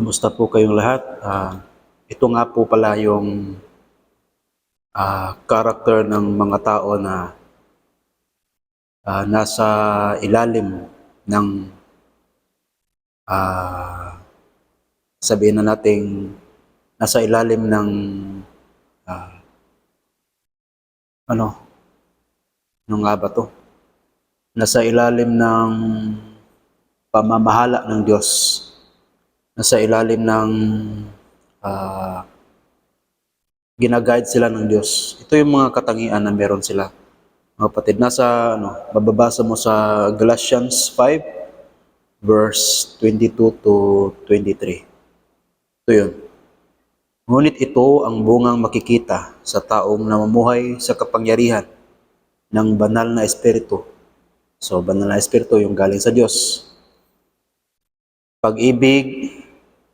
Kumusta po kayong lahat? Ah, ito nga po pala yung ah, character ng mga tao na ah, nasa ilalim ng ah, sabihin na nating nasa ilalim ng ah, ano ano nga ba to? Nasa ilalim ng pamamahala ng Diyos nasa ilalim ng ah, ginaguide sila ng Diyos. Ito yung mga katangian na meron sila. Mga kapatid, nasa ano, mababasa mo sa Galatians 5 verse 22 to 23. Ito yun. Ngunit ito ang bungang makikita sa taong namumuhay sa kapangyarihan ng banal na espiritu. So, banal na espiritu yung galing sa Diyos pag-ibig,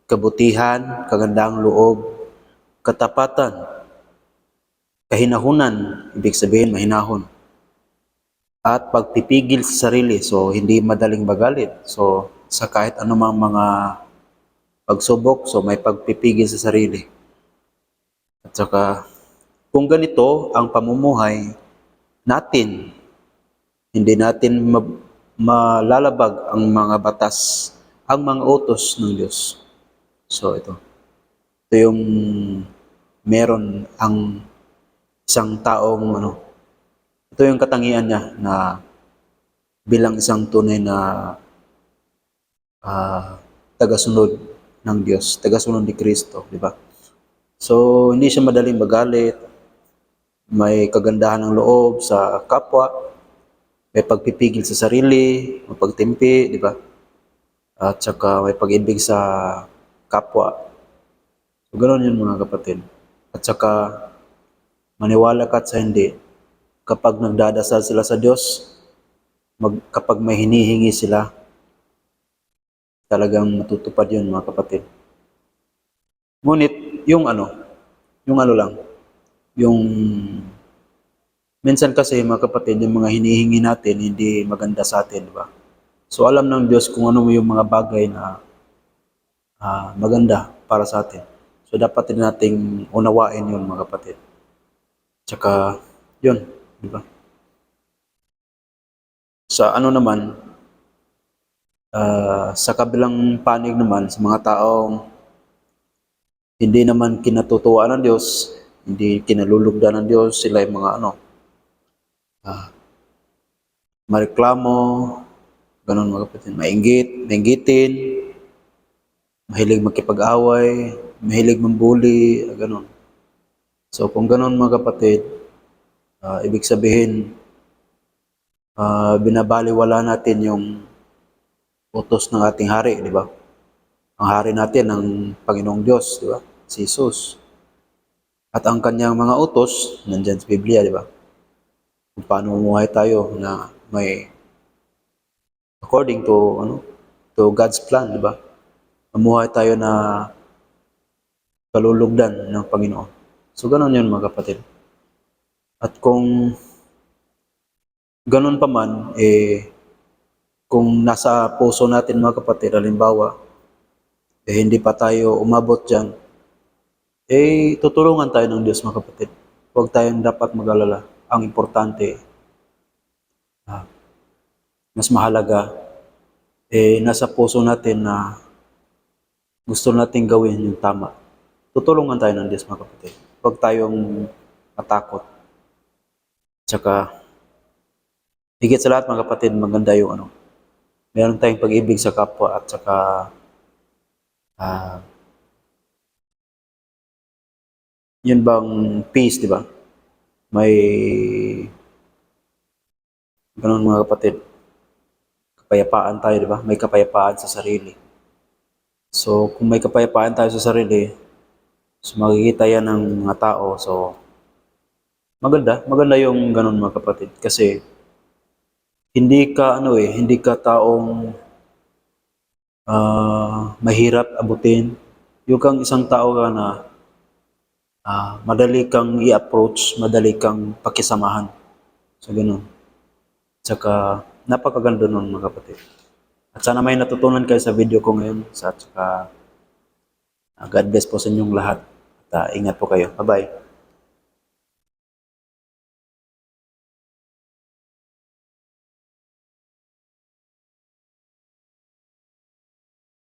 kabutihan, kagandang loob, katapatan, kahinahunan, ibig sabihin mahinahon, at pagpipigil sa sarili, so hindi madaling magalit. So sa kahit anumang mga pagsubok, so may pagpipigil sa sarili. At saka, kung ganito ang pamumuhay natin, hindi natin ma- malalabag ang mga batas ang mga utos ng Diyos. So ito. Ito yung meron ang isang taong ano. Ito yung katangian niya na bilang isang tunay na ah, tagasunod ng Diyos, tagasunod ni Kristo, di ba? So hindi siya madaling magalit, may kagandahan ng loob sa kapwa, may pagpipigil sa sarili, mapagtimpi, di ba? at saka may pag-ibig sa kapwa. So, ganoon yun mga kapatid. At saka, maniwala ka at sa hindi, kapag nagdadasal sila sa Diyos, mag, kapag may hinihingi sila, talagang matutupad yun mga kapatid. Ngunit, yung ano, yung ano lang, yung minsan kasi mga kapatid, yung mga hinihingi natin, hindi maganda sa atin, di ba? So alam ng Diyos kung ano yung mga bagay na ah, maganda para sa atin. So dapat din nating unawain yun mga kapatid. Tsaka yun, di ba? Sa ano naman, ah, sa kabilang panig naman, sa mga taong hindi naman kinatutuwa ng Diyos, hindi kinalulugdan ng Diyos, sila yung mga ano, ah, mareklamo, Ganon mga kapatid. Mainggit, mainggitin, mahilig makipag-away, mahilig mambuli, ganon. So kung ganon mga kapatid, ah, ibig sabihin, ah, binabaliwala natin yung utos ng ating hari, di ba? Ang hari natin ang Panginoong Diyos, di ba? Si Jesus. At ang kanyang mga utos, nandyan sa Biblia, di ba? Kung paano mumuhay tayo na may according to ano to God's plan, di ba? Mamuhay tayo na kalulugdan ng Panginoon. So ganun yun mga kapatid. At kung ganun pa man, eh, kung nasa puso natin mga kapatid, halimbawa, eh, hindi pa tayo umabot dyan, eh, tutulungan tayo ng Diyos mga kapatid. Huwag tayong dapat mag-alala. Ang importante, ah, mas mahalaga, eh, nasa puso natin na gusto natin gawin yung tama. Tutulungan tayo ng Diyos mga kapatid. Huwag tayong matakot. Tsaka, higit sa lahat mga kapatid, maganda yung ano, meron tayong pag-ibig sa kapwa at saka ah, yun bang peace, di ba? May ganun mga kapatid kapayapaan tayo, di ba? May kapayapaan sa sarili. So, kung may kapayapaan tayo sa sarili, so makikita yan ng mga tao. So, maganda. Maganda yung ganun mga kapatid. Kasi, hindi ka, ano eh, hindi ka taong ah, mahirap abutin. Yung kang isang tao ka na ah, madali kang i-approach, madali kang pakisamahan. So, ganun. Tsaka, napakaganda nun mga kapatid. At sana may natutunan kayo sa video ko ngayon. Sa, at saka, Ah, God bless po sa inyong lahat. At, ah, ingat po kayo. Bye-bye.